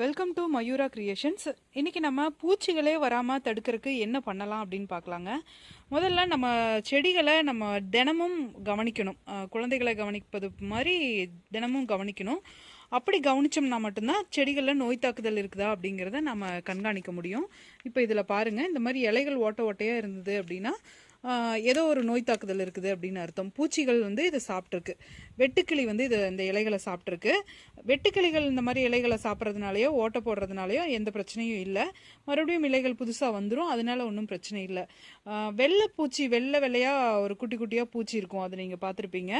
Welcome to Mayura creations இன்னைக்கு நம்ம பூச்சிகளே வராமல் தடுக்கிறதுக்கு என்ன பண்ணலாம் அப்படின்னு பார்க்கலாங்க. முதல்ல நம்ம செடிகளை நம்ம தினமும் கவனிக்கணும். குழந்தைகளை கவனிப்பது மாதிரி தினமும் கவனிக்கணும். அப்படி கவனிச்சோம்னா மட்டும்தான் செடிகளில் நோய் தாக்குதல் இருக்குதா அப்படிங்கிறத நம்ம கண்காணிக்க முடியும். இப்போ இதில் பாருங்கள் இந்த மாதிரி இலைகள் ஓட்ட ஓட்டையாக இருந்தது அப்படின்னா ஏதோ ஒரு நோய் தாக்குதல் இருக்குது அப்படின்னு அர்த்தம். பூச்சிகள் வந்து இதை சாப்பிட்ருக்கு வெட்டுக்கிளி வந்து இது இந்த இலைகளை சாப்பிட்ருக்கு வெட்டுக்கிளிகள் இந்த மாதிரி இலைகளை சாப்பிட்றதுனாலையோ ஓட்டை போடுறதுனாலையோ எந்த பிரச்சனையும் இல்லை. மறுபடியும் இலைகள் புதுசாக வந்துடும் அதனால ஒன்றும் பிரச்சனை இல்லை. வெள்ளை பூச்சி வெள்ளை வெள்ளையாக ஒரு குட்டி குட்டியாக பூச்சி இருக்கும். அதை நீங்கள் பார்த்துருப்பீங்க.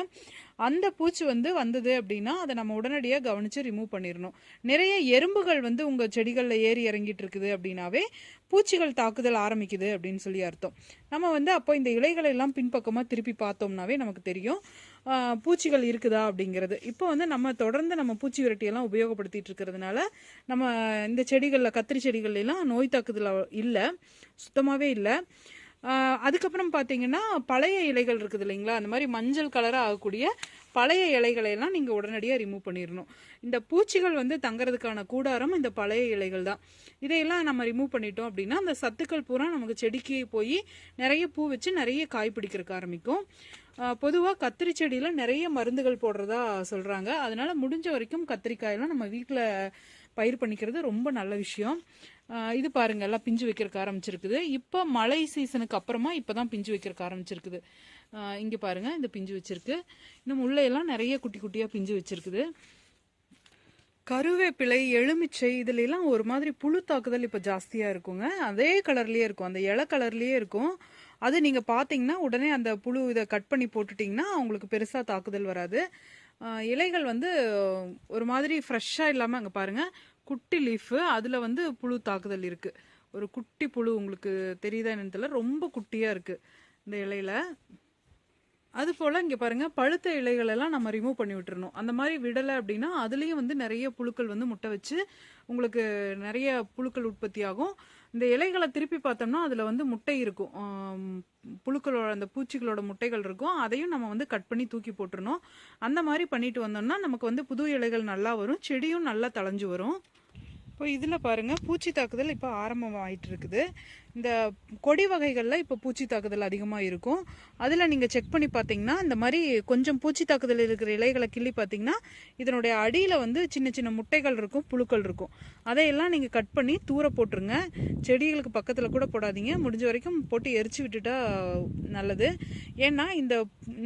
அந்த பூச்சி வந்து வந்தது அப்படின்னா அதை நம்ம உடனடியாக கவனித்து ரிமூவ் பண்ணிடணும் நிறைய எறும்புகள் வந்து உங்கள் செடிகளில் ஏறி இறங்கிட்டு இருக்குது அப்படின்னாவே பூச்சிகள் தாக்குதல் ஆரம்பிக்குது அப்படின்னு சொல்லி அர்த்தம். நம்ம வந்து அப்போ இந்த இலைகளை எல்லாம் பின்பக்கமாக திருப்பி பார்த்தோம்னாவே நமக்கு தெரியும். பூச்சிகள் இருக்குதா அப்படிங்கிறது. இப்போ வந்து நம்ம தொடர்ந்து நம்ம பூச்சி விரட்டியெல்லாம் உபயோகப்படுத்திட்டு இருக்கிறதுனால நம்ம இந்த செடிகளில் கத்திரி செடிகள்லாம் நோய் தாக்குதல் இல்லை சுத்தமாகவே இல்லை. அதுக்கப்புறம் பார்த்தீங்கன்னா பழைய இலைகள் இருக்குது இல்லைங்களா? அந்த மாதிரி மஞ்சள் கலராக ஆகக்கூடிய பழைய இலைகளையெல்லாம் நீங்கள் உடனடியாக ரிமூவ் பண்ணிடணும் இந்த பூச்சிகள் வந்து தங்கிறதுக்கான கூடாரம் இந்த பழைய இலைகள் தான். இதையெல்லாம் நம்ம ரிமூவ் பண்ணிட்டோம் அப்படின்னா அந்த சத்துக்கள் பூரா நமக்கு செடிக்கு போய் நிறைய பூ வச்சு நிறைய காய் பிடிக்கிறதுக்கு ஆரம்பிக்கும். பொதுவாக கத்திரி செடியில் நிறைய மருந்துகள் போடுறதா சொல்கிறாங்க அதனால் முடிஞ்ச வரைக்கும் கத்திரிக்காயெல்லாம் நம்ம வீட்டில் பயிர் பண்ணிக்கிறது ரொம்ப நல்ல விஷயம். இது பாருங்கள் எல்லாம் பிஞ்சு வைக்கிறதுக்கு ஆரம்பிச்சிருக்குது. இப்போ மழை சீசனுக்கு அப்புறமா இப்போ தான் பிஞ்சு வைக்கிறதுக்கு ஆரம்பிச்சிருக்குது. இங்கே பாருங்கள் இந்த பிஞ்சு வச்சுருக்கு. இன்னும் உள்ள நிறைய குட்டி குட்டியாக பிஞ்சு வச்சுருக்குது. கருவேப்பிலை எலுமிச்சை இதுலலாம் ஒரு மாதிரி புழு தாக்குதல் இப்போ ஜாஸ்தியாக இருக்குங்க. அதே கலர்லேயே இருக்கும். அந்த இலை கலர்லேயே இருக்கும். அது நீங்கள் பார்த்தீங்கன்னா உடனே அந்த புழு இதை கட் பண்ணி போட்டுட்டிங்கன்னா அவங்களுக்கு பெருசாக தாக்குதல் வராது. இலைகள் வந்து ஒரு மாதிரி ஃப்ரெஷ்ஷாக இல்லாமல் அங்கே பாருங்கள் குட்டி லீஃபு அதில் வந்து புழு தாக்குதல் இருக்குது ஒரு குட்டி புழு உங்களுக்கு தெரியுதா என்னன்னு தெரியல ரொம்ப குட்டியாக இருக்குது இந்த இலையில. அது போல் இங்கே பாருங்கள் பழுத்த இலைகள் எல்லாம் நம்ம ரிமூவ் பண்ணி விட்டுறணும். அந்த மாதிரி விடலை அப்படின்னா அதுலேயும் வந்து நிறைய புழுக்கள் வந்து முட்டை வச்சு உங்களுக்கு நிறைய புழுக்கள் உற்பத்தி ஆகும். இந்த இலைகளை திருப்பி பார்த்தோம்னா அதில் வந்து முட்டை இருக்கும். புழுக்களோட அந்த பூச்சிகளோட முட்டைகள் இருக்கும். அதையும் நம்ம வந்து கட் பண்ணி தூக்கி போட்டுருணும் அந்த மாதிரி பண்ணிட்டு வந்தோம்னா நமக்கு வந்து புது இலைகள் நல்லா வரும். செடியும் நல்லா தளைஞ்சு வரும். இப்போ இதில் பாருங்கள் பூச்சி தாக்குதல் இப்போ ஆரம்பமாயிட்டு இருக்குது இந்த கொடி வகைகளில் இப்போ பூச்சி தாக்குதல் அதிகமாக இருக்கும். அதில் நீங்கள் செக் பண்ணி பார்த்தீங்கன்னா இந்த மாதிரி கொஞ்சம் பூச்சி தாக்குதல் இருக்கிற இலைகளை கிள்ளி பார்த்தீங்கன்னா இதனுடைய அடியில் வந்து சின்ன சின்ன முட்டைகள் இருக்கும் புழுக்கள் இருக்கும். அதையெல்லாம் நீங்கள் கட் பண்ணி தூர போட்டுருங்க. செடிகளுக்கு பக்கத்தில் கூட போடாதீங்க. முடிஞ்ச வரைக்கும் போட்டு எரிச்சு விட்டுட்டா நல்லது. ஏன்னா இந்த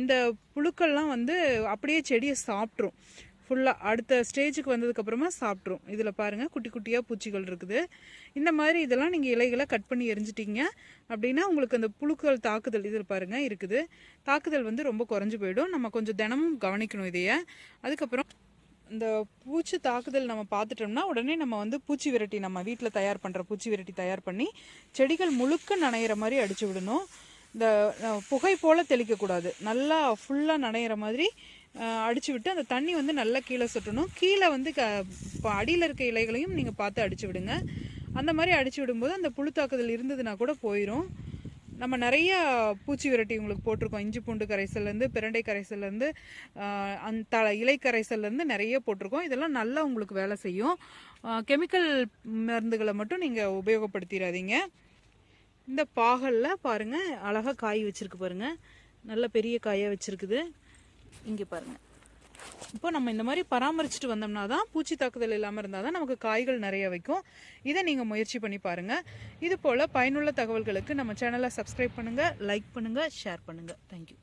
இந்த புழுக்கள்லாம் வந்து அப்படியே செடியை சாப்பிட்ரும். ஃபுல்லாக அடுத்த ஸ்டேஜுக்கு வந்ததுக்கப்புறமா சாப்பிட்ரும் இதில் பாருங்கள் குட்டி குட்டியாக பூச்சிகள் இருக்குது. இந்த மாதிரி இதெல்லாம் நீங்கள் இலைகளை கட் பண்ணி எரிஞ்சிட்டிங்க அப்படின்னா உங்களுக்கு அந்த புழுக்கள் தாக்குதல் இதில் பாருங்கள் இருக்குது. தாக்குதல் வந்து ரொம்ப குறைஞ்சி போயிடும். நம்ம கொஞ்சம் தினமும் கவனிக்கணும் இதையே. அதுக்கப்புறம் இந்த பூச்சி தாக்குதல் நம்ம பார்த்துட்டோம்னா உடனே நம்ம வந்து பூச்சி விரட்டி நம்ம வீட்டில் தயார் பண்ணுற பூச்சி விரட்டி தயார் பண்ணி செடிகள் முழுக்க நனையிற மாதிரி அடிச்சு விடணும். இந்த புகை போல் தெளிக்கக்கூடாது. நல்லா ஃபுல்லாக நனையிற மாதிரி அடித்து அடிச்சு விட்டு அந்த தண்ணி வந்து நல்லா கீழே சொட்டணும். கீழே வந்து க இப்போ அடியில் இருக்க இலைகளையும் நீங்கள் பார்த்து அடிச்சு விடுங்க அந்த மாதிரி அடிச்சு விடும்போது அந்த புழு தாக்குதல் இருந்ததுன்னா கூட போயிடும் நம்ம நிறைய பூச்சி விரட்டி உங்களுக்கு போட்டிருக்கோம். இஞ்சி பூண்டு கரைசல்லேருந்து பிரண்டை கரைசல்லேருந்து அந்த த இலை கரைசல்லேருந்து நிறைய போட்டிருக்கோம். இதெல்லாம் நல்லா உங்களுக்கு வேலை செய்யும். கெமிக்கல் மருந்துகளை மட்டும் நீங்கள் உபயோகப்படுத்திடாதீங்க. இந்த பாகலில் பாருங்கள் அழகாக காய் வச்சுருக்கு பாருங்க. நல்ல பெரிய காயாக வச்சுருக்குது. இங்கே பாருங்கள் இப்போ நம்ம இந்த மாதிரி பராமரிச்சுட்டு வந்தோம்னா தான் பூச்சி தாக்குதல் இல்லாமல் இருந்தால் தான் நமக்கு காய்கள் நிறைய வைக்கும். இதை நீங்கள் முயற்சி பண்ணி பாருங்கள் இது போல் பயனுள்ள தகவல்களுக்கு நம்ம சேனலை சப்ஸ்கிரைப் பண்ணுங்கள் லைக் பண்ணுங்கள் ஷேர் பண்ணுங்கள் தேங்க்யூ